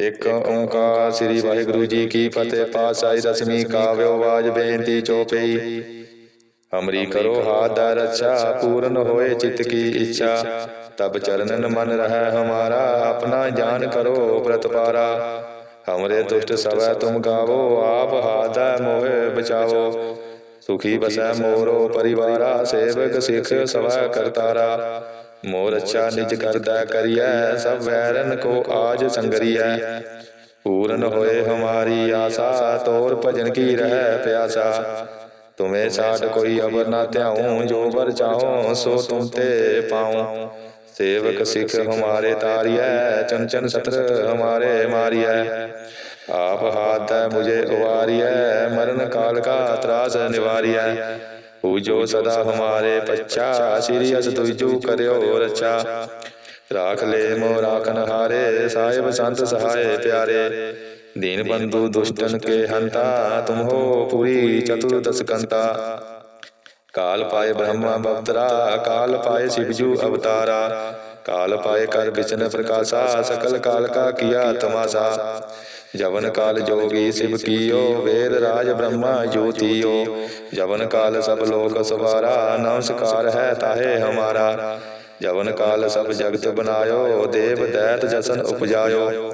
ਇਕ ਓੰਕਾਰ ਸ੍ਰੀ ਵਾਹਿਗੁਰੂ ਜੀ ਕੀ ਫਤਿਹ, ਪਾਤਸ਼ਾਹੀ ਦਸਵੀਂ ਕਾਵਿਓ ਬਾਜ ਬੇਨਤੀ ਚੋਪਈ। ਹਮਰੀ ਕਰੋ ਹਾਥ ਦਾ ਰੱਛਾ, ਪੂਰਨ ਹੋਏ ਚਿਤ ਕੀ ਇੱਛਾ। ਤਬ ਚਰਨਨ ਮਨ ਰਹਿ ਹਮਾਰਾ, ਆਪਣਾ ਜਾਨ ਕਰੋ ਪ੍ਰਤਪਾਰਾ। ਹਮਰੇ ਦੁਸ਼ਟ ਸਵੈ ਤੁਮ ਗਾਵੋ, ਆਪ ਹਾਥ ਮੋਹਿ ਬਚਾਵੋ। ਸੁਖੀ ਬਸੈ ਮੋਰੋ ਪਰਿਵਾਰਾ, ਸੇਵਕ ਸਿੱਖ ਸਵੈ ਕਰਤਾਰਾ। ਮੋਰ ਅੱਛਾ ਨਿਜ ਕਰਦਾ ਕਰੀਐ ਸਭ ਵੈਰਨ ਕੋ ਆਜ ਸੰਗਰੀਐ। ਪੂਰਨ ਹੋਏ ਹਮਾਰੀ ਆਸਾ ਤੋਰ ਭਜਨ ਕੀ ਰਹਿ ਪਿਆਸਾ। ਤੁਮੇ ਸਾਡ ਕੋਈ ਅਵਰ ਨਾ ਧਿਆਉ ਜੋ ਵਰ ਚਾਹੋ ਸੋ ਤੁਮ ਤੇ ਪਾਉ। ਸੇਵਕ ਸਿੱਖ ਹਮਾਰੇ ਤਾਰੀਐ ਚੰਚਨ ਸਤਰ ਹਮਾਰੇ ਮਾਰੀਐ। ਆਪ ਹਾਥ ਮੁਝੇ ਉਵਾਰੀਐ ਮਰਨ ਕਾਲ ਕਾ ਤਰਾਸ ਨਿਵਾਰੀਐ। पूजो सदा हमारे पच्छा श्री अस तुझु रचा। राख ले मो हारे, साहेब संत सहाय प्यारे। दीन बंधु दुष्टन के हंता तुम हो पूरी चतुर्दश काल पाए ब्रह्मा अवतरा, काल पाए शिवजू अवतारा। काल पाए कर बिचन प्रकाशा, सकल काल का किया तमाशा। ਜਵਨ ਕਾਲ ਜੋਗੀ ਸਿਵ ਕੀਓ ਵੇਦ ਰਾਜ ਬ੍ਰਹਮਾ ਜੋਤੀਓ। ਜਵਨ ਕਾਲ ਸਭ ਲੋਕ ਸਵਾਰਾ ਨਮਸਕਾਰ ਹੈ ਤਾਹੇ ਹਮਾਰਾ। ਜਵਨ ਕਾਲ ਸਭ ਜਗਤ ਬਨਾਇਓ ਦੇਵ ਦੈਤ ਜਸਨ ਉਪਜਾਇਓ।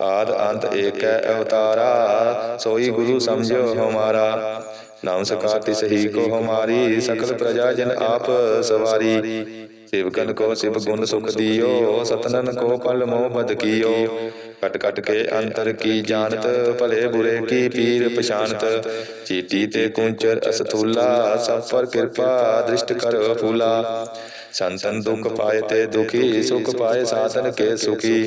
ਆਦ ਅੰਤ ਏਕੈ ਅਵਤਾਰਾ ਸੋਈ ਗੁਰੂ ਸਮਝੋ ਹਮਾਰਾ। ਨਮਸਕਾਰ ਤਿਸ ਹੀ ਕੋ ਹਮਾਰੀ ਸਕਲ ਪ੍ਰਜਾ ਜਨ ਆਪ ਸਵਾਰੀ। ਸੇਵਕਨ ਕੋ ਸਿਵ ਗੁਣ ਸੁਖ ਦਿਓ ਸਤਨਨ ਕੋ ਪਲ ਮੋਹ ਬਦ ਕੀਓ। कट कट के अंतर की जानत भले बुरे की पीर पछानत चीटी ते कुंचर असथूला सब पर कृपा दृष्ट कर फूला संतन दुख पाए ते दुखी सुख पाए साधन के सुखी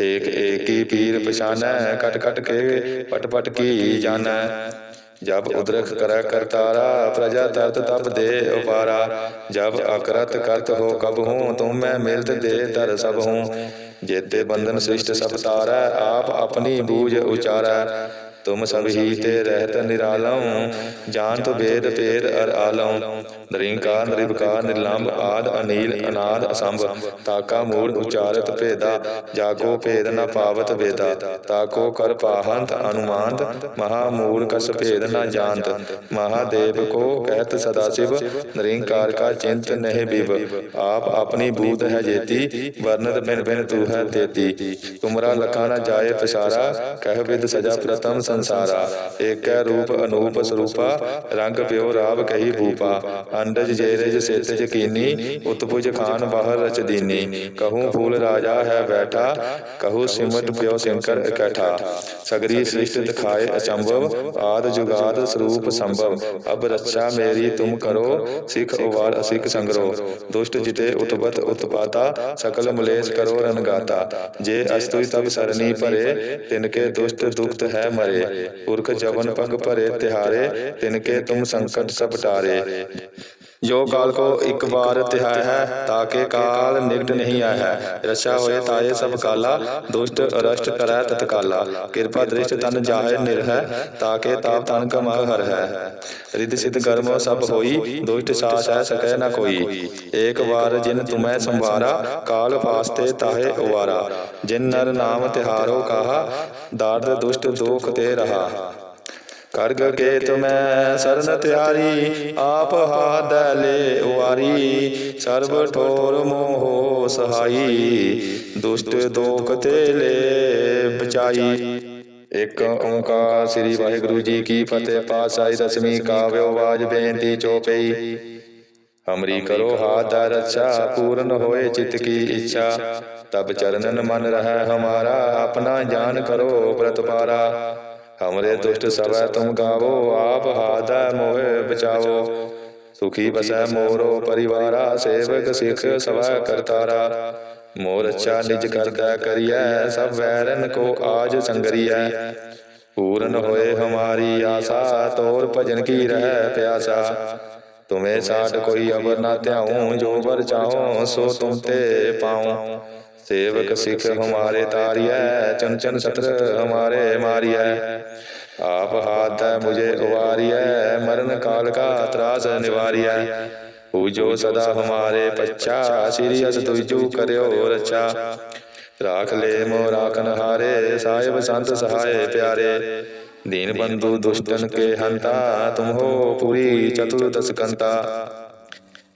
एक एक की पीर पछानै कट कट के पट पट की जानै जब उद्रख कर करतारा प्रजा तरत तब दे उपारा जब अकरत करत हो कब हूँ तुम मैं मिलत दे दर सब हूँ ਜੇਤੇ ਬੰਧਨ ਸ੍ਰਿਸ਼ਟ ਸਭ ਤਾਰੈ ਆਪ ਆਪਣੀ ਬੂਝ ਉਚਾਰੈ तुम सब ही ते रहत निरालम जानत वेद पेद अर आलम नरिंकार निरविकार निर्लंब आद अनील अनाद असंभ ताका मूल उचारत भेदा जाको भेद न पावत वेदा ताको कर पाहंत अनुमानत महामूल कस भेद न जानत महादेव को कहत सदाशिव नरिंकार का चिंत नहीं बिब आप अपनी बूत है जेती वर्णत बिन बिन तू है तेती तुमरा लखा न जाए पसारा कह विद सजा प्रथम ਸੰਸਾਰਾ, ਏਕੈ ਰੂਪ ਅਨੂਪ ਸਰੂਪਾ, ਰੰਗ ਪਿਓ ਰਾਵ ਕਹੀ ਭੂਪਾ, ਅੰਡਜ ਜੇਰਜ ਸੇਤਜ ਕੀਨੀ ਉਤਪੁਜ ਖਾਨ ਬਾਹਰ ਰਚ ਦੀਨੀ, ਕਹੂੰ ਫੂਲ ਰਾਜਾ ਹੈ ਬੈਠਾ, ਕਹੂੰ ਸਿਮਤ ਪਿਓ ਸ਼ੰਕਰ ਇਕੱਠਾ, ਸਗਰੀ ਸ੍ਰਿਸ਼ਟ ਦਿਖਾਏ ਅਚੰਭਵ, ਆਦ ਜੁਗਾਦ ਸਰੂਪ ਸੰਭਵ, ਅਬ ਰੱਛਾ ਮੇਰੀ ਤੁਮ ਕਰੋ, ਸਿੱਖ ਉਵਾਰ ਅਸਿੱਖ ਸੰਗਰੋ, ਦੁਸ਼ਟ ਜਿਤੇ ਉਤਪਤ ਉਤਪਾਤਾ, ਸਕਲ ਮਲੇਸ਼ ਕਰੋ ਰਨਗਾਤਾ ਜੇ ਅਸਤੁਈ ਤਬ ਸਰਨੀ ਭਰੇ ਤਿਨਕੇ ਦੁਸ਼ਟ ਦੁਖਤ ਹੈ ਮਰੇ ਪੁਰਖ ਜਵਨ ਪਗ ਭਰੇ ਤਿਹਾਰੇ ਤਿਨਕੇ ਤੁਮ ਸੰਕਟ ਸਭ ਟਾਰੇ। ਜੋ ਕਾਲ ਕੋ ਇੱਕ ਵਾਰ ਤਿਹਾਇ ਹੈ ਤਾਕੇ ਕਾਲ ਨਿਕਟ ਨਹੀਂ ਆਇਆ ਹੈ। ਰਛਾ ਹੋਏ ਤਾਏ ਸਭ ਕਾਲਾ ਦੁਸ਼ਟ ਅਰਸ਼ਟ ਕਰੈ ਤਤਕਾਲਾ। ਕਿਰਪਾ ਦ੍ਰਿਸ਼ਟ ਤਨ ਜਾਹੇ ਨਿਰਹੈ ਤਾਕੇ ਤਾਪ ਤਨ ਕਮਾ ਹਰ ਹੈ ਰਿੱਧ ਸਿਧ ਕਰਮ ਸਭ ਹੋਈ ਦੁਸ਼ਟ ਸਾਸ ਹੈ ਸਕੈ ਨ ਕੋਈ। ਏਕ ਵਾਰ ਜਿਨ ਤੁਮੈ ਸੰਵਾਰਾ ਕਾਲ ਫਾਸਤੇ ਤਾਹੇ ਉਵਾਰਾ। ਜਿਨ ਨਰ ਨਾਮ ਤਿਹਾਰੋ ਕਾਹਾ ਦਾਰਦ ਦੁਸ਼ਟ ਦੋਖ ਤੇ ਰਹਾ। ਕਰਗ ਕੇ ਤੁਮੈ ਸਰਨ ਤਿਆਰੀ, ਆਪ ਹਾਥ ਲੈ ਉਵਾਰੀ। ਸਰਬ ਠੋਰ ਮੋਹ ਸਹਾਈ, ਦੁਸ਼ਟ ਦੋਖ ਤੇ ਲੈ ਬਚਾਈ। ਇੱਕ ਓੰਕਾਰ ਸ੍ਰੀ ਵਾਹਿਗੁਰੂ ਜੀ ਕੀ ਫਤਿਹ, ਪਾਤਸ਼ਾਹੀ ਦਸਵੀਂ ਕਾਵਿਓ ਬਾਜ ਬੇਨਤੀ ਚੋਪਈ ਹਮਰੀ ਕਰੋ ਹਾਥ ਦਾ ਰੱਛਾ, ਪੂਰਨ ਹੋਏ ਚਿਤ ਕੀ ਇੱਛਾ। ਤਬ ਚਰਨਨ ਮਨ ਰਹਿ ਹਮਾਰਾ, ਆਪਣਾ ਜਾਨ ਕਰੋ ਪ੍ਰਤਪਾਰਾ। ਹਮਰੇ ਦੁਸ਼ਟ ਸਵੈ ਤੁਮ ਗਾਵੋ ਆਪ ਹਾਥ ਮੋਹਿ ਬਚਾਵੋ ਸੁਖੀ ਬਸੈ ਮੋਰੋ ਪਰਿਵਾਰਾ ਸੇਵਕ ਸਿੱਖ ਸਵੈ ਕਰਤਾਰਾ। ਮੋਰ ਅੱਛਾ ਨਿਜ ਕਰਦਾ ਕਰੀਐ ਸਭ ਵੈਰਨ ਕੋ ਆਜ ਸੰਗਰੀਐ। ਪੂਰਨ ਹੋਏ ਹਮਾਰੀ ਆਸਾ ਤੋਰ ਭਜਨ ਕੀ ਰਹਿ ਪਿਆਸਾ। ਤੁਮੇ ਸਾਡ ਕੋਈ ਅਵਰ ਨਾ ਧਿਆਉ ਜੋ ਵਰ ਚਾਹੋ ਸੋ ਤੇ ਪਾਉ। सेवक सिख हमारे तारिय चंचन सत्र हमारे मारिय आप हाथ है मुझे उवारिय मरण काल का त्रास निवारिय पूजो सदा हमारे पच्छा श्री अस तुजू करो रक्षा ਰਾਖ ਲੈ ਮੋ ਰਾਖਨ ਹਾਰੇ ਸਾਹਿਬ ਸੰਤ ਸਹਾਏ ਪਿਆਰੇ ਦੀਨ ਬੰਧੂ ਦੁਸ਼ਟਨ ਕੇ ਹੰਤਾ ਤੁਮ ਹੋ ਪੂਰੀ ਚਤੁਰਦਸ ਕੰਤਾ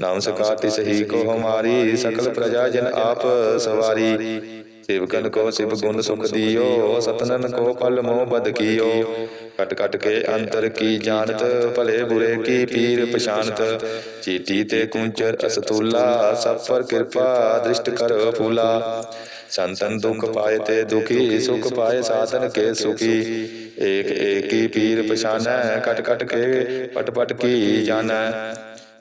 नमस्कार तिस ही को हमारी सकल प्रजा जन आप सवारी। सेवकन को शिव गुण सुख दियो सतनन को पल मोह बद कियो। कट कट के अंतर की जानत भले बुरे की पीर पशानत चीटी ते कुंचर असतुला सब पर कृपा दृष्ट कर फूला। संतन दुख पाए ते दुखी सुख पाए साधन के सुखी। एक एक की पीर पशान कट कट के पट पट की जाना।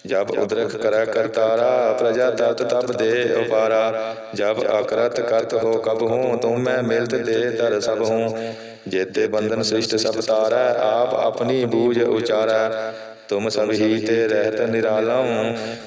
ਜਬ ਉਦਰਕ ਕਰੈ ਕਰਤਾਰਾ ਪ੍ਰਜਾ ਤਤ ਤਬ ਦੇ ਉਪਾਰਾ। ਜਬ ਅਕਰਤ ਕਰਤ ਹੋ ਕਬ ਹੂੰ ਤੁਮ ਮੈਂ ਮਿਲਤ ਦੇ ਤਰ ਸਭ ਹੂੰ। ਜੇਤੇ ਬੰਧਨ ਸ੍ਰਿਸ਼ਟ ਸਭ ਤਾਰੈ ਆਪ ਆਪਣੀ ਬੂਝ ਉਚਾਰੈ। ਤੁਮ ਸਭ ਹੀ ਤੇ ਰਹਿਤ ਨਿਰਾਲਉ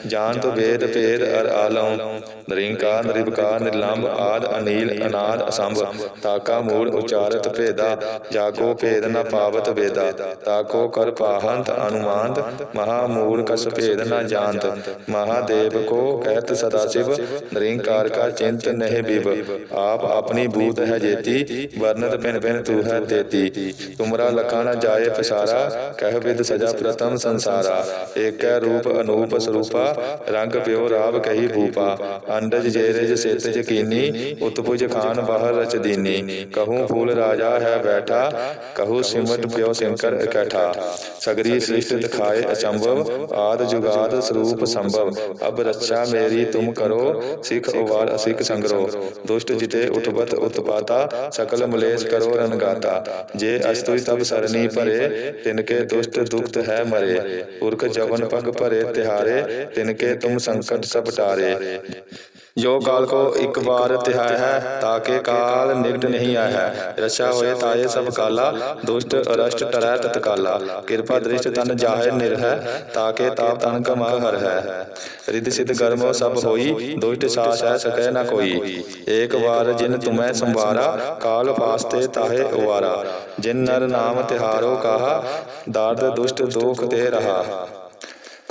ਜਾਨ ਤੋ ਵੇਦ ਭੇਦ ਅਰ ਆਲਉ ਨਿਰੰਕਾਰ ਨਿਰਵਿਕਾਰ ਨਿਰਲੰਭ ਆਦ ਅਨੀਲ, ਅਨਾਦ, ਅਸੰਭ। ਤਾਕਾ ਮੂਲ ਉਚਾਰਤ ਭੇਦਾ, ਜਾਗੋ ਭੇਦ ਨ ਪਾਵਤ ਵੇਦਾ। ਤਾਕੋ ਕਰ ਪਾਹੰਤ ਅਨੁਮਾਨਤ, ਮਹਾ ਮੂਲ ਕਸ ਭੇਦ ਨ ਜਾਣਤ। ਮਹਾਦੇਵ ਕੋ ਕਹਿਤ ਸਦਾ ਸਿਵ, ਨਿਰੰਕਾਰ ਕਾ ਚਿੰਤ ਨਹਿ ਬਿਵ। ਆਪ ਆਪਣੀ ਬੂਤ ਹੈ ਜੇਤੀ ਵਰਨਤ ਪਿਨ ਪਿਨ ਤੂ ਹੈ ਤੇਤੀ। ਤੁਮਰਾ ਲਖਾ ਨ ਜਾਏ ਪਸਾਰਾ, ਕਹਿ ਵਿਦ ਸਜਾ ਪ੍ਰਤਮ ਸੰਸਾਰਾ। ਏਕੈ ਰੂਪ ਅਨੂਪ ਸਰੂਪਾ, ਰੰਗ ਪਿਓ ਰਾਵ ਕਹੀ ਭੂਪਾ ਅੰਡਜ ਜੇਰਜ ਸੇਤ ਯਕੀਨੀ ਉਤਪੁਜ ਖਾਨ ਬਾਹਰ ਰਚਦੀਨੀ ਕਹੂੰ ਫੂਲ ਰਾਜਾ ਹੈ ਬੈਠਾ, ਕਹੂੰ ਸਿਮਟ ਪਿਓ ਸ਼ੰਕਰ ਇਕੱਠਾ। ਸਗਰੀ ਸ੍ਰਿਸ਼ਟ ਦਿਖਾਏ ਅਚੰਭਵ, ਆਦ ਜੁਗਾਦ ਸਰੂਪ ਸੰਭਵ। ਅਬ ਰੱਛਾ ਮੇਰੀ ਤੁਮ ਕਰੋ, ਸਿੱਖ ਉਵਾਰ ਅਸਿੱਖ ਸੰਗਰੋ। ਦੁਸ਼ਟ ਜਿਤੇ ਉਠਬਤ ਉਤਪਾਤਾ, ਸਕਲ ਮਲੇਸ਼ ਕਰੋ ਰਣਗਾਤਾ। ਜੇ ਅਸਤੁਈ ਤਬ ਸਰਨੀ ਭਰੇ, ਤਿਨਕੇ ਦੁਸ਼ਟ ਦੁਖਤ ਹੈ ਮਰੇ। ਪੁਰਖ ਜਵਨ ਪਗ ਭਰੇ ਤਿਹਾਰੇ, ਤਿਨਕੇ ਤੁਮ ਸੰਕਟ ਸਭ ਟਾਰੇ। ਜੋ ਕਾਲ ਕੋ ਇੱਕ ਵਾਰ ਤਿਹਾਇ ਹੈ ਤਾਕੇ ਕਾਲ ਨਿਕਟ ਨਹੀਂ ਆਇਆ ਹੈ। ਰਛਾ ਹੋਏ ਤਾਏ ਸਭ ਕਾਲਾ ਦੁਸ਼ਟ ਅਰਸ਼ਟ ਟਰੈ ਤਤਕਾਲਾ ਕਿਰਪਾ ਦ੍ਰਿਸ਼ਟ ਤਨ ਜਾਹੇ ਨਿਰਹੈ ਤਾਕੇ ਤਾਪ ਤਨ ਕਮਾ ਹਰ ਹੈ ਰਿਦ ਸਿਧ ਕਰਮੋ ਸਭ ਹੋਈ ਦੁਸ਼ਟ ਸਾਸ ਹੈ ਸਕੈ ਨ ਕੋਈ। ਏਕ ਵਾਰ ਜਿਨ ਤੁਮੈ ਸੰਵਾਰਾ ਕਾਲ ਪਾਸਤੇ ਤਾਹੇ ਉਵਾਰਾ। ਜਿਨ ਨਰ ਨਾਮ ਤਿਹਾਰੋ ਕਹਾ ਦਰਦ ਦੁਸ਼ਟ ਦੋਖ ਤੇ ਰਹਾ।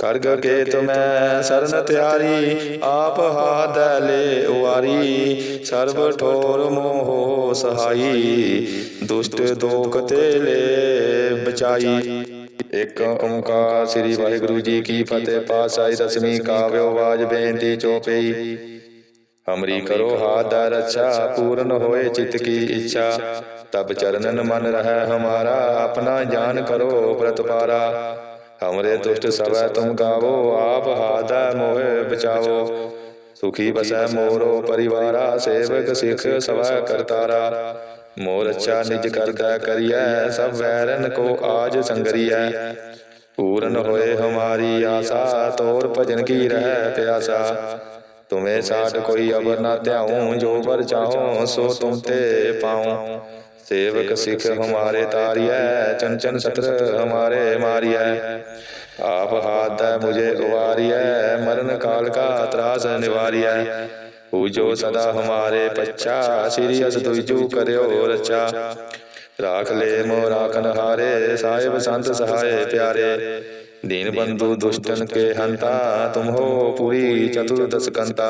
ਕਰਗ ਕੇ ਤੁਮੈ ਸਰਨ ਤਿਆਰੀ, ਆਪ ਹਾਦ ਲੈ ਉਵਾਰੀ। ਸਰਬ ਠੋਰ ਮੋਹ ਸਹਾਈ, ਦੁਸ਼ਟ ਦੋਖ ਤੇ ਲੈ ਬਚਾਈ। ਇੱਕ ਓੰਕਾਰ ਸ੍ਰੀ ਵਾਹਿਗੁਰੂ ਜੀ ਕੀ ਫਤਿਹ ਪਾਸਾਈ ਦਸਵੀਂ ਕਾਵਿਓ ਵਾਜ ਬੇਨਤੀ ਚੋਪਈ ਹਮਰੀ ਕਰੋ ਹਾਥ ਦਾ ਰੱਛਾ, ਪੂਰਨ ਹੋਏ ਚਿਤ ਕੀ ਇੱਛਾ। ਤਬ ਚਰਨਨ ਮਨ ਰਹਿ ਹਮਾਰਾ, ਆਪਣਾ ਜਾਨ ਕਰੋ ਪ੍ਰਤਪਾਰਾ। हमरे दुष्ट सवै तुम गावो आप हादा मोहे बचावो सुखी बसै मोरो परिवारा सेवक सिख सवै करतारा मोर अच्छा निज करदा करियै सब वैरन को आज संगरियै पूर्ण होए हमारी आशा तोर भजन की रह प्यासा तुम्हें साठ कोई अबर ना त्याऊं जो बर चाहो सो तुम ते पाऊं सेवक सिख हमारे तारिय चंचन सत्र हमारे मारिय आप हाथ मुझे उवारिय मरण काल का त्रास निवारिय पूजो सदा हमारे पच्छा श्री अस तुजू करो रचा राख ले मो राखन हारे साहिब संत सहाय प्यारे दीन बंधु दुष्टन के हंता तुम हो पूरी चतुर्दश कंता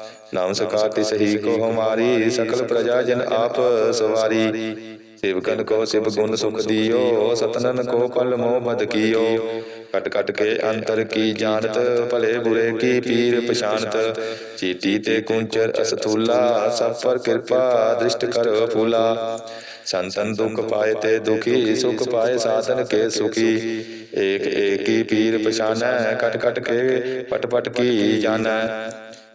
नाम सकाति सही को हमारी सकल प्रजा जन आप सवारी। शिवकन को शिव गुण सुख दियो सतनन को पल मोह मद कियो। कट कट के अंतर की जानत भले बुरे की पीर पशानत चीटी ते कुंचर असथूला सब पर कृपा दृष्ट कर फूला। संतन दुख पाए ते दुखी सुख पाए साधन के सुखी। एक एक की पीर पशान कट कट के पट पट की जान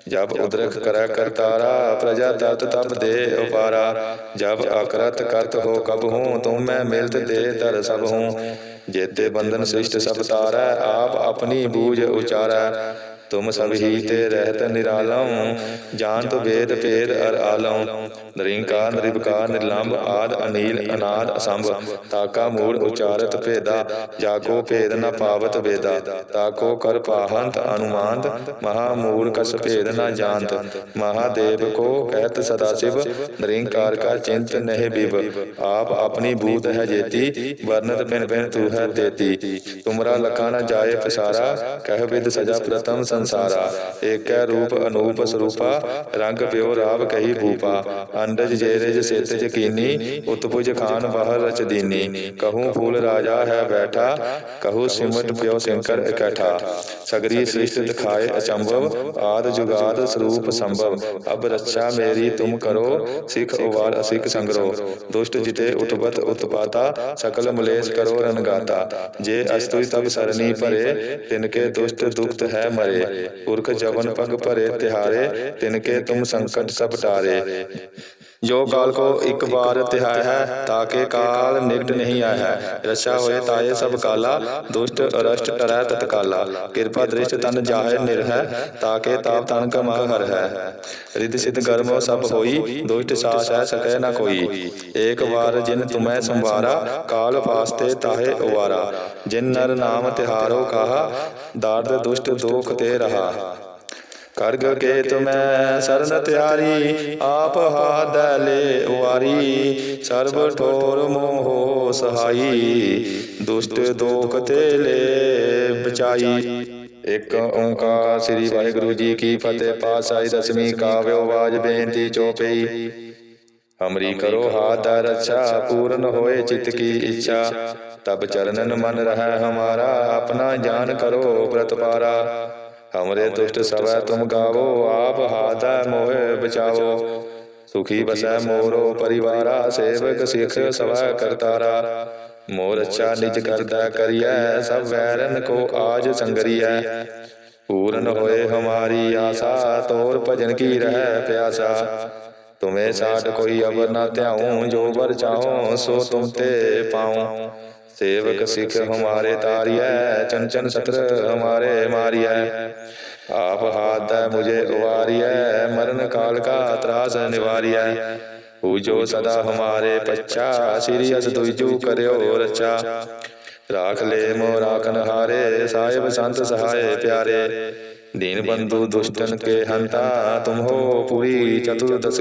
ਜਬ ਉਦਰਖ ਕਰੈ ਕਰਤਾਰਾ, ਪ੍ਰਜਾ ਤਤ ਤਪ ਦੇ ਉਪਾਰਾ। ਜਬ ਅਕਰਤ ਕਰਤ ਹੋ ਕਬ ਹੂੰ, ਤੂੰ ਮੈਂ ਮਿਲਤ ਦੇ ਤਰ ਸਭ ਹੂੰ। ਜੇਤੇ ਬੰਧਨ ਸ੍ਰਿਸ਼ਟ ਸਭ ਤਾਰੈ, ਆਪ ਆਪਣੀ ਬੂਝ ਉਚਾਰੈ। ਤੁਮ ਸਭ ਹੀ ਤੇ ਰਹਿਤ ਨਿਰਾਲਮ ਜਾਣਤ ਵੇਦ ਭੇਦ ਅਰ ਆਲਮ। ਨਿਰੰਕਾਰ ਨਿਰਭਕਾਰ ਨਿਰਲੰਭ ਆਦ ਅਨੀਲ, ਅਨਾਦ, ਅਸੰਭ। ਤਾਕਾ ਮੂੜ ਉਚਾਰਤ ਭੇਦਾ ਜਾਕੋ ਭੇਦ ਨ ਪਾਵਤ ਵੇਦਾ। ਤਾਕੋ ਕਰ ਪਾਹੰਤ ਅਨੁਮਾਨਤ, ਮਹਾ ਮੂੜ ਕਸ ਭੇਦ ਨ ਜਾਣਤ। ਮਹਾਦੇਵ ਕੋ ਕਹਿਤ ਸਦਾ ਸਿਵ, ਨਿਰੰਕਾਰ ਕਾ ਚਿੰਤ ਨਹਿ ਬਿਬ ਆਪ ਆਪਣੀ ਬੂਤ ਹੈ ਜੇਤੀ ਵਰਨਤ ਪਿਨ ਪਿਨ ਤੂ ਹੈ ਦੇਤੀ ਤੁਮਰਾ ਲਖਾ ਨ ਜਾਏ ਪਸਾਰਾ, ਕਹਿ ਵਿਦ ਸਜਾ ਪ੍ਰਤਮ ਸੰਸਾਰਾ, ਏਕੈ ਰੂਪ ਅਨੂਪ ਸਰੂਪਾ, ਰੰਗ ਪਿਓ ਰਾਵ ਕਹੀ ਭੂਪਾ ਅੰਡਜ ਜੇਰਜ ਸੇਤਜ ਕੀਨੀ ਉਤਪੁਜ ਖਾਨ ਬਾਹਰ ਰਚਦੀਨੀ ਕਹੂੰ ਫੂਲ ਰਾਜਾ ਹੈ ਬੈਠਾ, ਕਹੂੰ ਸਿਮਟ ਪਿਓ ਸ਼ੰਕਰ ਇਕੱਠਾ, ਸਗਰੀ ਸ੍ਰਿਸ਼ਟ ਦਿਖਾਏ ਅਚੰਭਵ, ਆਦ ਜੁਗਾਦ ਸਰੂਪ ਸੰਭਵ, ਅਬ ਰੱਛਾ ਮੇਰੀ ਤੁਮ ਕਰੋ, ਸਿਖ ਉਵਾਰ ਅਸਿਖ ਸੰਗਰੋ, ਦੁਸ਼ਟ ਜਿਤੇ ਉਤਪਤ ਉਤਪਾਤਾ, ਸਕਲ ਮਲੇਸ਼ ਕਰੋ ਰਨਗਾਤਾ ਜੇ ਅਸਤੁਈ ਤਬ ਸਰਨੀ ਭਰੇ ਤਿਨਕੇ ਦੁਸ਼ਟ ਦੁਖਤ ਹੈ ਮਰੇ ਪੁਰਖ ਜਵਨ ਪਗ ਭਰੇ ਤਿਹਾਰੇ ਤਿਨਕੇ ਤੁਮ ਸੰਕਟ ਸਭ ਟਾਰੇ। ਜੋ ਕਾਲ ਕੋ ਇੱਕ ਬਾਰ ਤਿਹਾਇ ਹੈ ਤਾਕੇ ਕਾਲ ਨਿਕਟ ਨਹੀਂ ਆਇਆ ਹੈ। ਰਛਾ ਹੋਏ ਤਾਏ ਸਭ ਕਾਲਾ ਦੁਸ਼ਟ ਅਰਸ਼ਟ ਟਰੈ ਤਤਕਾਲਾ। ਕਿਰਪਾ ਦ੍ਰਿਸ਼ਟ ਤਨ ਜਾਹੇ ਨਿਰਹੈ ਤਾਕੇ ਤਾਪ ਤਨ ਕਮਾ ਹਰ ਹੈ। ਰਿਦ ਸਿਧ ਗਰਮੋ ਸਭ ਹੋਈ ਦੁਸ਼ਟ ਸਾਸ ਹੈ ਸਕੈ ਨਾ ਕੋਈ। ਏਕ ਵਾਰ ਜਿਨ ਤੁਮੈ ਸੰਵਾਰਾ ਕਾਲ ਫਾਸਤੇ ਤਾਹੇ ਉਵਾਰਾ ਜਿਨ ਨਰ ਨਾਮ ਤਿਹਾਰੋ ਕਹਾ ਦਾਰਦ ਦੁਸ਼ਟ ਦੋਖ ਤੇ ਰਹਾ। ਕਰਗ ਕੇ ਤੁਮੈ ਸਰਨ ਤਿਆਰੀ ਆਪ ਹਾਦ ਲੈ ਉਵਾਰੀ ਸਰਬ ਠੋਰ ਮੋਹ ਸਹਾਈ। ਦੁਸ਼ਟ ਦੋਖ ਤੇ ਲੈ ਬਚਾਈ। ਇੱਕ ਓੰਕਾਰ ਸ੍ਰੀ ਵਾਹਿਗੁਰੂ ਜੀ ਕੀ ਫਤਿਹ। ਪਾਤਸ਼ਾਹੀ ਦਸਵੀਂ ਕਾਵਿਓ ਬਾਜ ਬੇਨਤੀ ਚੋਪਈ। ਹਮਰੀ ਕਰੋ ਹਾਥ ਰੱਛਾ ਪੂਰਨ ਹੋਏ ਚਿਤ ਕੀ ਇੱਛਾ। ਤਬ ਚਰਨਨ ਮਨ ਰਹਿ ਹਮਾਰਾ ਆਪਣਾ ਜਾਨ ਕਰੋ ਪ੍ਰਤਪਾਰਾ ਹਮਰੇ ਦੁਸ਼ਟ ਸਵੈ ਤੁਮ ਗਾਵੋ ਆਪ ਹਾਥੈ ਮੋਹਿ ਬਚਾਵੋ। ਸੁਖੀ ਬਸੈ ਮੋਰੋ ਪਰਿਵਾਰਾ ਸੇਵਕ ਸਿਖ ਨਿਜ ਕਰਦਾ ਕਰੀਐ ਸਭ ਵੈਰਨ ਕੋ ਆਜ ਸੰਗਰੀਐ। ਪੂਰਨ ਹੋਏ ਹਮਾਰੀ ਆਸਾ ਤੋਰ ਭਜਨ ਕੀ ਰਹਿ ਪਿਆਸਾ। ਤੁਮੇ ਸਾਡ ਕੋਈ ਅਵਰ ਨਾ ਧਿਆਉ ਜੋ ਵਰ ਚਾਹੋ ਸੋ ਤੇ ਪਾਉ। ਸੇਵਕ ਸਿਖ ਹਮਾਰੇ ਤਾਰੀਐ, ਚੰਚਨ ਸਤਰ ਹਮਾਰੇ ਮਾਰੀਐ। ਆਪ ਹਾਥ ਹੈ ਮੁਝੇ ਉਵਾਰੀਐ, ਮਰਨ ਕਾਲ ਕਾ ਤਰਾਸ ਨਿਵਾਰੀਐ। ਪੂਜੋ ਸਦਾ ਹਮਾਰੇ ਪੱਛਾ, ਸ੍ਰੀ ਅਸ ਤੁਜੂ ਕਰਿਓ ਰਚਾ। ਰਾਖ ਲੈ ਮੋ ਰਾਖਨ ਹਾਰੇ, ਸਾਹਿਬ ਸੰਤ ਸਹਾਏ ਪਿਆਰੇ। ਦੀਨ ਬੰਧੂ ਦੁਸ਼ਟਨ ਕੇ ਹੰਤਾ, ਤੁਮ ਹੋ ਪੂਰੀ ਚਤੁਰਦਸ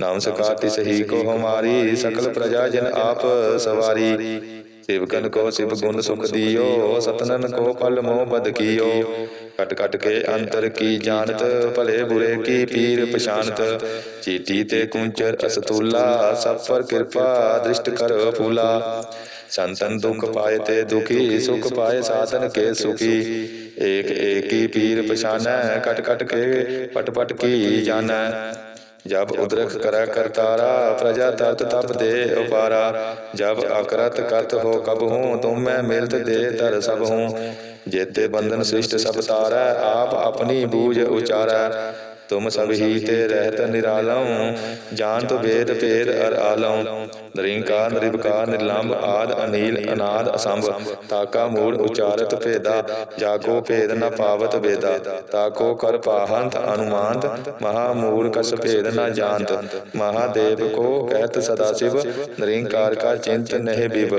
ਨਾਮ ਸਕਾਤੀ ਸਹੀ ਕੋ ਹਮਾਰੀ ਸਕਲ ਪ੍ਰਜਾ ਜਨ ਆਪ ਸਵਾਰੀ। ਸਿਵਕਨ ਕੋ ਸਿਵ ਗੁਣ ਸੁਖ ਦਿਓ ਸਤਨਨ ਕੋ ਪਲ ਮੋਹ ਬਦ ਕੀਓ। ਕਟ ਕਟ ਕੇ ਅੰਤਰ ਕੀ ਜਾਣਤ ਭਲੇ ਬੁਰੇ ਕੀ ਪੀਰ ਪਛਾਨਤ ਚੀਟੀ ਤੇ ਕੁੰਚਰ ਅਸਤੂਲਾ ਸਭ ਪਰ ਕਿਰਪਾ ਦ੍ਰਿਸ਼ਟ ਕਰ ਫੂਲਾ। ਸੰਤਨ ਦੁਖ ਪਾਏ ਤੇ ਦੁਖੀ ਸੁਖ ਪਾਏ ਸਾਧਨ ਕੇ ਸੁਖੀ। ਏਕ ਏਕੀ ਪੀਰ ਪਛਾਨੈ ਕਟ ਕਟ ਕੇ ਪਟ ਪਟ ਕੀ ਜਾਣੈ ਜਬ ਉਦਰਖ ਕਰੈ ਕਰਤਾਰਾ ਪ੍ਰਜਾ ਤਤ ਤਪ ਦੇ ਉਪਾਰਾ। ਜਬ ਅਕਰਤ ਕਤ ਹੋ ਕਬਹੂ ਤੁਮ ਮੈਂ ਮਿਲਤ ਦੇ ਧਰ ਸਭ ਹੂੰ ਜੇਤੇ ਬੰਧਨ ਸ੍ਰਿਸ਼ਟ ਸਭ ਤਾਰੈ ਆਪ ਆਪਣੀ ਬੂਝ ਉਚਾਰੈ। तुम सब ही ते रहत निरालम जान तो भेद भेद अर आलम निरिंकार निरिबकार निर्लंब आद अनील अनाद असंभ ताका मूल उचारत भेदा जाको भेद न पावत भेदा ताको कर पाहंत अनुमानत महामूल कस भेद न जानत महादेव को कहत सदा शिव निरिंकार का चिंत नह बिब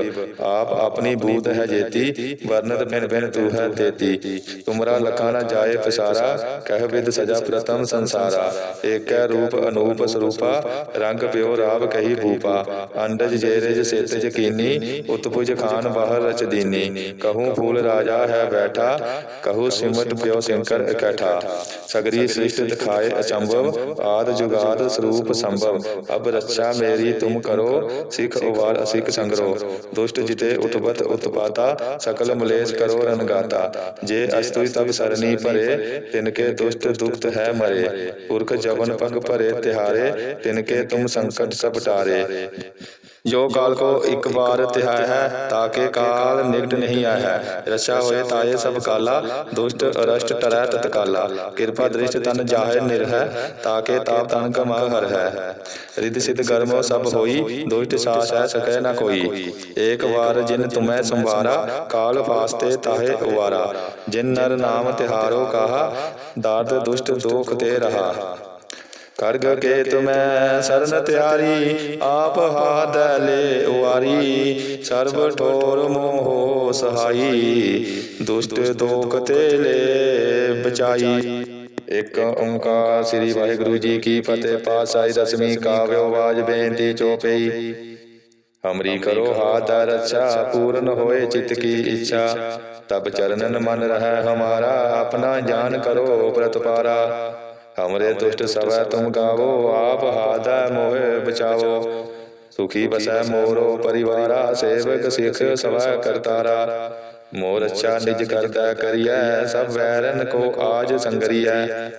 आप अपनी भूत है जेती वर्णत भिन्न भिन्न तू है देती तुमरा लखा न जाए पसारा कह विद सजा प्रथम ਸੰਸਾਰਾ। ਏਕੈ ਰੂਪ, ਅਨੂਪ ਸਰੂਪਾ, ਰੰਗ ਪਿਓ ਰਾਵ ਕਹੀ ਭੂਪਾ। ਅੰਡਜ ਜੇਰਜ ਸੇਤਜ ਕੀਨੀ, ਉਤਪੁਜ ਖਾਨ ਬਾਹਰ ਰਚਦੀਨੀ ਕਹੂੰ ਫੂਲ ਰਾਜਾ ਹੈ ਬੈਠਾ, ਕਹੂੰ ਸਿਮਟ ਪਿਓ ਸਿੰਕਰ ਇਕੱਠਾ। ਸਗਰੀ ਸ੍ਰਿਸ਼ਟ ਦਿਖਾਏ ਅਚੰਭਵ, ਆਦ ਜੁਗਾਦ ਸਰੂਪ ਸੰਭਵ। ਅਬ ਰੱਛਾ ਮੇਰੀ ਤੁਮ ਕਰੋ, ਸਿਖ ਉਵਾਰ ਅਸਿਕ ਸੰਗਰੋ। ਦੁਸ਼ਟ ਜਿਤੇ ਉਤਪਤ ਉਤਪਾਤਾ, ਸਕਲ ਮਲੇਸ਼ ਕਰੋ ਰਨਗਾਤਾ ਜੇ ਅਸਤੁਈ ਤਬ ਸਰਨੀ ਭਰੇ ਤਿਨਕੇ ਦੁਸ਼ਟ ਦੁਖਤ ਹੈ ਮਰੇ। ਪੁਰਖ ਜਵਨ ਪਗ ਭਰੇ ਤਿਹਾਰੇ ਤਿਨਕੇ ਤੁਮ ਸੰਕਟ ਸਭ ਟਾਰੇ। ਜੋ ਕਾਲ ਕੋ ਇੱਕ ਵਾਰ ਤਿਹਾਇ ਹੈ ਤਾਕੇ ਕਾਲ ਨਿਕਟ ਨਹੀਂ ਆਇਆ। ਹੈ ਰਛਾ ਹੋਏ ਤਾਏ ਸਭ ਕਾਲਾ ਦੁਸ਼ਟ ਅਰਸ਼ਟ ਟਰੈ ਤਤਕਾਲਾ। ਕਿਰਪਾ ਦ੍ਰਿਸ਼ਟ ਤਨ ਜਾਹੇ ਨਿਰਹੈ ਤਾਕੇ ਤਾਪ ਤਨ ਕਮਾ ਹਰ ਹੈ। ਰਿਧ ਸਿਧ ਗਰਮੋ ਸਭ ਹੋਈ ਦੁਸ਼ਟ ਸਾਸ ਹੈ ਸਕੈ ਨ ਕੋਈ। ਏਕ ਵਾਰ ਜਿਨ ਤੁਮੈ ਸੰਵਾਰਾ ਕਾਲ ਫਾਸਤੇ ਤਾਹੇ ਉਵਾਰਾ ਜਿਨ ਨਰ ਨਾਮ ਤਿਹਾਰੋ ਕਹਾ ਦਾਰਦ ਦੁਸ਼ਟ ਦੋਖ ਤੇ ਰਹਾ। ਕਰਗ ਕੇ ਤੁਮੈ ਸਰਨ ਤਿਆਰੀ, ਆਪ ਹਾਦ ਲੈ ਉਵਾਰੀ। ਸਰਬ ਠੋਰ ਮੋਹ ਸਹਾਈ, ਦੁਸ਼ਟ ਦੋਖ ਤੇ ਲੈ ਬਚਾਈ। ਇੱਕ ਓੰਕਾਰ ਸ੍ਰੀ ਵਾਹਿਗੁਰੂ ਜੀ ਕੀ ਫਤਿਹ, ਪਾਤਸ਼ਾਹੀ ਦਸਵੀਂ ਕਾਵਿਓ ਆਵਾਜ਼ ਬੇਨਤੀ ਚੋਪਈ। ਹਮਰੀ ਕਰੋ ਹਾਥ ਰੱਛਾ, ਪੂਰਨ ਹੋਏ ਚਿਤ ਕੀ ਇੱਛਾ। ਤਬ ਚਰਨਨ ਮਨ ਰਹਿ ਹਮਾਰਾ, ਆਪਣਾ ਜਾਨ ਕਰੋ ਪ੍ਰਤਪਾਰਾ ਹਮਰੇ ਦੁਸ਼ਟ ਸਵੈ ਤੁਮ ਗਾਵੋ ਆਪ ਹਾਦੈ ਮੋਹਿ ਬਚਾਵੋ। ਸੁਖੀ ਬਸੈ ਮੋਰੋ ਪਰਿਵਾਰਾ ਸੇਵਕ ਸਿਖ ਸਵੈ ਕਰਤਾਰਾ। ਮੋਰ ਅੱਛਾ ਨਿਜ ਕਰਦਾ ਕਰੀਐ ਸਭ ਵੈਰਨ ਕੋ ਆਜ ਸੰਗਰੀਐ।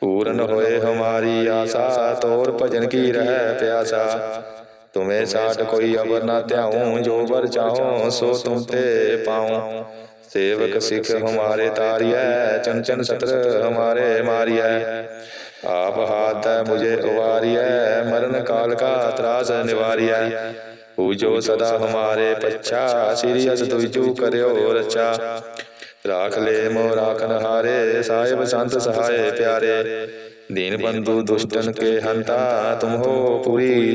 ਪੂਰਨ ਹੋਏ ਹਮਾਰੀ ਆਸਾ ਤੋਰ ਭਜਨ ਕੀ ਰਹਿ ਪਿਆਸਾ। ਤੁਮੇ ਸਾਟ ਕੋਈ ਅਵਰ ਨਾ ਧਿਆਉ ਜੋ ਵਰ ਚਾਹੋ ਸੋ ਤੇ ਪਾਉ। ਸੇਵਕ ਸਿਖ ਹਮਾਰੇ ਚਨ ਸਤਰ ਹਮਾਰੇ ਹੈ ਮੁਝੇ ਉਵਾਰੀਐ ਮਰਨ ਕਾਲ ਕਾ ਸਦਾ ਹਮਾਰੇ ਪੱਛਾ ਸ੍ਰੀ ਅਸ ਤੁਜੂ ਕਰਿਓ ਰਚਾ। ਰਾਖ ਲੈ ਮੋ ਰਾਖਨ ਹਾਰੇ ਸਾਹਿਬ ਸੰਤ ਸਹਾਏ ਪਿਆਰੇ। ਦੀਨ ਬੰਧੂ ਦੁਸ਼ਟਨ ਕੇ ਹੰਤਾ ਤੁਮ ਹੋ ਪੂਰੀ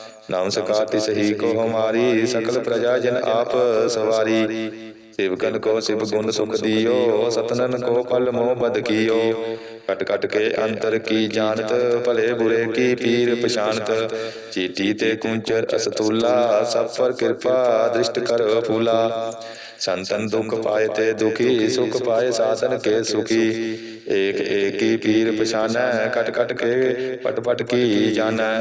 ਨਮਸਕਾਰ ਤਿਸ ਹੀ ਕੋ ਹਮਾਰੀ ਸਕਲ ਪ੍ਰਜਾ ਜਨ ਆਪ ਸਵਾਰੀ। ਸਿਵਕਨ ਕੋ ਸਿਵ ਗੁਣ ਸੁਖ ਦਿਓ ਸਤਨਨ ਕੋ ਪਲ ਮੋਹ ਬਦ ਕੀਓ। ਕਟ ਕਟ ਕੇ ਅੰਤਰ ਕੀ ਜਾਣਤ ਭਲੇ ਬੁਰੇ ਕੀ ਪੀਰ ਪਛਾਨਤ ਚੀਟੀ ਤੇ ਕੁੰਚਰ ਅਸਤੂਲਾ ਸਭ ਪਰ ਕਿਰਪਾ ਦ੍ਰਿਸ਼ਟ ਕਰ ਫੂਲਾ। ਸੰਤਨ ਦੁਖ ਪਾਏ ਤੇ ਦੁਖੀ ਸੁਖ ਪਾਏ ਸਾਧਨ ਕੇ ਸੁਖੀ। ਏਕ ਏਕੀ ਪੀਰ ਪਛਾਨੈ ਕਟ ਕਟ ਕੇ ਪਟ ਪਟ ਕੀ ਜਾਣੈ।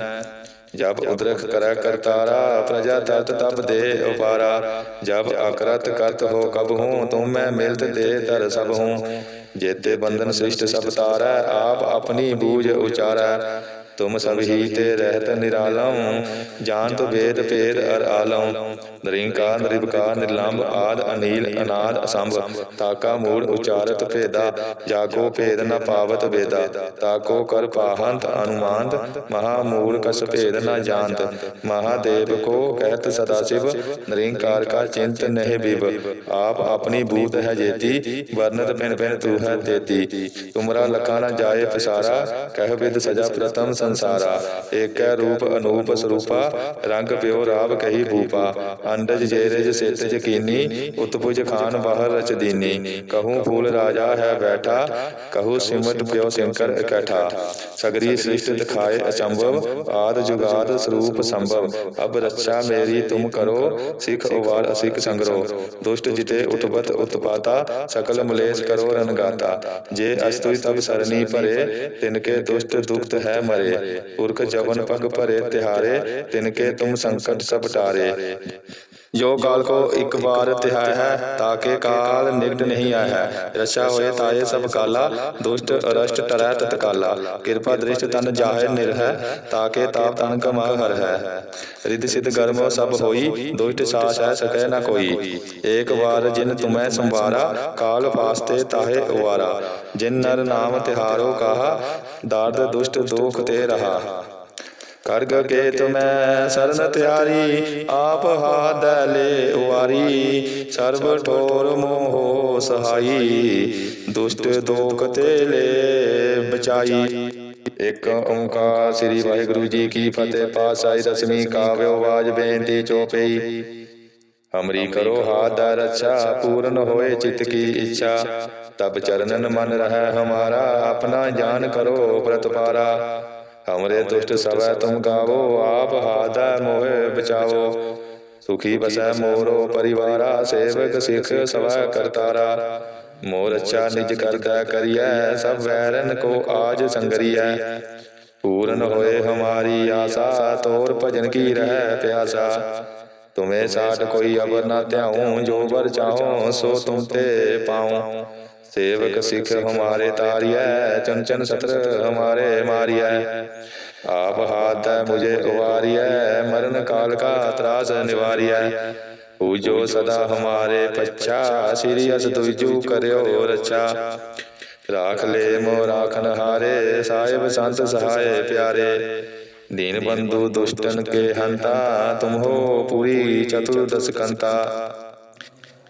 ਜਬ ਉਦਰਖ ਕਰੈ ਕਰਤਾਰਾ, ਪ੍ਰਜਾ ਤਤ ਤਬ ਦੇ ਉਪਾਰਾ। ਜਬ ਅਕਰਤ ਕਰਤ ਹੋ ਕਬ ਹੂੰ ਤੁਮ ਮੈਂ ਮਿਲਤ ਦੇ ਤਰ ਸਭ ਹੂੰ। ਜੇਤੇ ਬੰਧਨ ਸ੍ਰਿਸ਼ਟ ਸਭ ਤਾਰੈ, ਆਪ ਆਪਣੀ ਬੂਝ ਉਚਾਰੈ। ਤੁਮ ਸਭ ਹੀ ਤੇ ਰਹਿਤ ਨਿਰਾਲਮ ਜਾਣਤ ਵੇਦ ਭੇਦ ਅਰ ਆਲਮ। ਨਰਿੰਕਾਰ ਨਿਰਭਕਾਰ ਨਿਰਲੰਭ ਆਦ, ਅਨੀਲ, ਅਨਾਦ, ਅਸੰਭ। ਤਾਕਾ ਮੂੜ ਉਚਾਰਤ ਭੇਦਾ ਜਾਕੋ ਭੇਦ ਨ ਪਾਵਤ ਵੇਦਾ। ਤਾਕੋ ਕਰ ਪਾਹੰਤ ਅਨੁਮਾਨਤ, ਮਹਾ ਮੂੜ ਕਸ ਭੇਦ ਨ ਜਾਣਤ। ਮਹਾਦੇਵ ਕੋ ਕਹਿਤ ਸਦਾ ਸਿਵ, ਨਰਿੰਕਾਰ ਕਾ ਚਿੰਤ ਨਹਿ ਬਿਬ ਆਪ ਆਪਣੀ ਬੂਤ ਹੈ ਜੇਤੀ, ਵਰਨਤ ਭਿਨ ਭਿਨ ਤੂ ਹੈ ਤੇਤੀ। ਤੁਮਰਾ ਲਖਾ ਨ ਜਾਏ ਪਸਾਰਾ, ਕਹਿ ਵਿਦ ਸਜਾ ਪ੍ਰਤਮ ਸੰਸਾਰਾ। ਏਕੈ ਰੂਪ ਅਨੂਪ ਸਰੂਪਾ, ਰੰਗ ਪਿਓ ਰਾਵ ਕਹੀ ਭੂਪਾ। ਅੰਡਜ ਜੇਰਜ ਸਿਤ ਕੀਨੀ ਉਤਪੁਜ ਖਾਨ ਬਾਹਰ ਰਚਦੀਨੀ ਕਹੂੰ ਫੂਲ ਰਾਜਾ ਹੈ ਬੈਠਾ, ਕਹੂੰ ਸਿਮਟ ਪਿਓ ਸਿੰਕਰ ਇਕੱਠਾ। ਸਗਰੀ ਸ੍ਰਿਸ਼ਟ ਦਿਖਾਏ ਅਚੰਭਵ, ਆਦ ਜੁਗਾਦ ਸਰੂਪ ਸੰਭਵ। ਅਬ ਰੱਛਾ ਮੇਰੀ ਤੁਮ ਕਰੋ, ਸਿਖ ਉਵਾਰ ਅਸਿਕ ਸੰਗਰੋ। ਦੁਸ਼ਟ ਜਿਤੇ ਉਤਪਤ ਉਤਪਾਤਾ, ਸਕਲ ਮਲੇਸ਼ ਕਰੋ ਰਣਗਾਤਾ। ਜੇ ਅਸਤੁਈ ਤਬ ਸਰਨੀ ਭਰੇ ਤਿਨਕੇ ਦੁਸ਼ਟ ਦੁਖਤ ਹੈ ਮਰੇ। ਪੁਰਖ ਜਵਨ ਪਗ ਭਰੇ ਤਿਹਾਰੇ ਤਿਨਕੇ ਤੁਮ ਸੰਕਟ ਸਭ ਟਾਰੇ। ਜੋ ਕਾਲ ਕੋ ਇੱਕ ਵਾਰ ਧਿਆਇ ਹੈ ਤਾਕੇ ਕਾਲ ਨਿਕਟ ਨਹੀਂ ਆਇਆ ਹੈ। ਰਛਾ ਹੋਏ ਤਾਏ ਸਭ ਕਾਲਾ ਦੁਸ਼ਟ ਅਰਸ਼ਟ ਟਰੈ ਤਤਕਾਲਾ ਕਿਰਪਾ ਦ੍ਰਿਸ਼ਟ ਤਨ ਜਾਹੇ ਨਿਰਹੈ ਤਾਕੇ ਤਾਪ ਤਨ ਕਮਾ ਹਰ ਹੈ ਰਿੱਧ ਸਿਧ ਗਰਮ ਸਭ ਹੋਈ ਦੁਸ਼ਟ ਸਾਸ ਹੈ ਸਕੈ ਨ ਕੋਈ। ਏਕ ਵਾਰ ਜਿਨ ਤੁਮੈ ਸੰਵਾਰਾ ਕਾਲ ਫਾਸਤੇ ਤਾਹੇ ਉਵਾਰਾ। ਜਿਨ ਨਰ ਨਾਮ ਤਿਹਾਰੋ ਕਾਹਾ ਦਾਰਦ ਦੁਸ਼ਟ ਦੋਖ ਤੇ ਰਹਾ। ਕਰਗ ਕੇ ਤੁਮੈ ਸਰਨ ਤਿਆਰੀ, ਆਪ ਹਾਦੈ ਲੈ ਉਵਾਰੀ। ਸਰਬ ਠੋਰ ਮੋਹ ਸਹਾਈ, ਦੁਸ਼ਟ ਦੋਖ ਤੇ ਲੈ ਬਚਾਈ। ਇੱਕ ਓੰਕਾਰ ਸ੍ਰੀ ਵਾਹਿਗੁਰੂ ਜੀ ਕੀ ਫਤਿਹ, ਪਾਤਸ਼ਾਹੀ ਰਸਮੀ ਕਾਵਿਓ ਵਾਜ ਬੇਨਤੀ ਚੋਪਈ। ਹਮਰੀ ਕਰੋ ਹਾਥ ਦਾ ਰੱਛਾ, ਪੂਰਨ ਹੋਏ ਚਿਤ ਕੀ ਇੱਛਾ। ਤਬ ਚਰਨਨ ਮਨ ਰਹਿ ਹਮਾਰਾ, ਆਪਣਾ ਜਾਨ ਕਰੋ ਪ੍ਰਤਪਾਰਾ। ਸੇਵਕ ਸਿਖ ਸਵੈ ਕਰਤਾਰਾ। ਨਿਜ ਕਰਦਾ ਕਰੀਐ ਸਭ ਵੈਰਨ ਕੋ ਆਜ ਸੰਗਰੀਐ। ਪੂਰਨ ਹੋਏ ਹਮਾਰੀ ਆਸਾ ਤੋਰ ਭਜਨ ਕੀ ਰਹਿ ਪਿਆਸਾ। ਤੁਮੇ ਸਾਟ ਕੋਈ ਅਵਰ ਨਾ ਧਿਆਉ ਜੋ ਵਰ ਚਾਹੋ ਸੋ ਤੇ ਪਾਉ। ਸੇਵਕ ਸਿਖ ਹਮਾਰੇ ਸਤਰ ਹਮਾਰੇ ਮਾਰੀਐ। ਆਪ ਹਾਥ ਹੈ ਮੁਝੇ ਉਵਾਰੀਐ ਮਰਨ ਕਾਲ ਕਾ ਤਰਾਸ ਸਦਾ ਹਮਾਰੇ ਪੱਛਾ ਸ੍ਰੀ ਅਸ ਤੁਜੂ ਕਰਿਓ ਰਛਾ। ਰਾਖ ਲੈ ਮੋ ਰਾਖਨ ਹਾਰੇ ਸਾਹਿਬ ਸੰਤ ਸਹਾਏ ਪਿਆਰੇ। ਦੀਨ ਬੰਧੂ ਦੁਸ਼ਟਨ ਕੇ ਹੰਤਾ ਤੁਮ ਹੋ ਪੂਰੀ ਚਤੁਰਦਸ ਕੰਤਾ।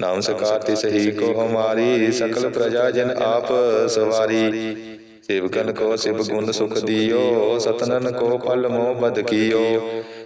ਹਮਾਰਾ ਨਮਸਕਾਰ ਤਿਸ ਹੀ ਕੋ ਹਮਾਰੀ ਸਕਲ ਪ੍ਰਜਾ ਜਨ ਆਪ ਸਵਾਰੀ। ਸੇਵਕਨ ਕੋ ਸਿਵ ਗੁਣ ਸੁਖ ਦਿਓ ਸਤਨਨ ਕੋ ਪਲ ਮੋ ਬਦ ਕੀਓ।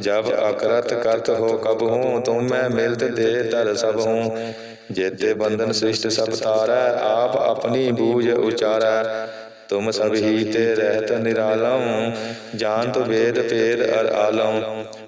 ਜਬ ਅਕਰਤ ਕਰਤ ਹੋ ਕਬ ਹੂੰ, ਤੁਮ ਮੈਂ ਮਿਲਤ ਦੇ ਤਰ ਸਭ ਹੂੰ। ਜੇਤੇ ਬੰਧਨ ਸ੍ਰਿਸ਼ਟ ਸਭ ਤਾਰੈ ਆਪ ਆਪਣੀ ਬੂਝ ਉਚਾਰੈ। ਤੁਮ ਸਭ ਹੀ ਤੇ ਰਹਿਤ ਨਿਰਾਲਮ ਜਾਨਤ ਵੇਦ ਭੇਦ ਅਰ ਆਲਮ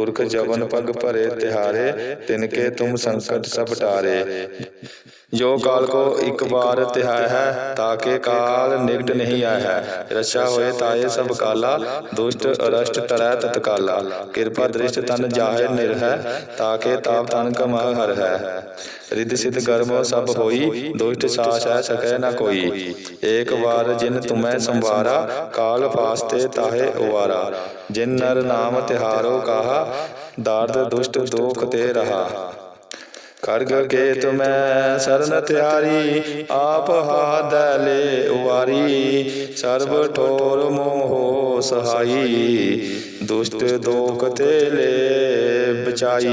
ਪੁਰਖ ਜਵਨ ਪਗ ਭਰੇ ਤਿਹਾਰੇ ਤਿਨਕੇ ਤੁਮ ਸੰਕਟ ਸਭ ਟਾਰੇ। ਜੋ ਕਾਲ ਕੋ ਇੱਕ ਵਾਰ ਧਿਆਇ ਹੈ ਤਾਕੇ ਕਾਲ ਨਿਕਟ ਨਹੀਂ ਆਇਆ ਹੈ। ਰਛਾ ਹੋਏ ਤਾਏ ਸਭ ਕਾਲਾ ਦੁਸ਼ਟ ਅਰਸ਼ਟ ਟਰੈ ਤਤਕਾਲਾ। ਕਿਰਪਾ ਦ੍ਰਿਸ਼ਟ ਤਨ ਜਾਹੇ ਨਿਰਹੈ ਤਾਕੇ ਤਾਪ ਤਨ ਕਮਾ ਹਰ ਹੈ। ਰਿੱਧ ਸਿਧ ਗਰਮ ਸਭ ਹੋਈ ਦੁਸ਼ਟ ਸਾਸ ਹੈ ਸਕੈ ਨ ਕੋਈ। ਏਕ ਵਾਰ ਜਿਨ ਤੁਮੈ ਸੰਵਾਰਾ ਕਾਲ ਫਾਸਤੇ ਤਾਹੇ ਉਵਾਰਾ ਜਿਨ ਨਰ ਨਾਮ ਤਿਹਾਰੋ ਕਹਾ, ਦਾਰਦ ਦੁਸ਼ਟ ਦੋਖ ਤੇ ਰਹਾ। ਕਰਗ ਕੇ ਤੁਮੈ ਸਰਨ ਤਿਆਰੀ, ਆਪ ਹਾਦੈ ਲੈ ਉਵਾਰੀ। ਸਰਬ ਠੋਰ ਮੋਹ ਸਹਾਈ, ਦੁਸ਼ਟ ਦੋਖ ਤੇ ਲੈ ਬਚਾਈ।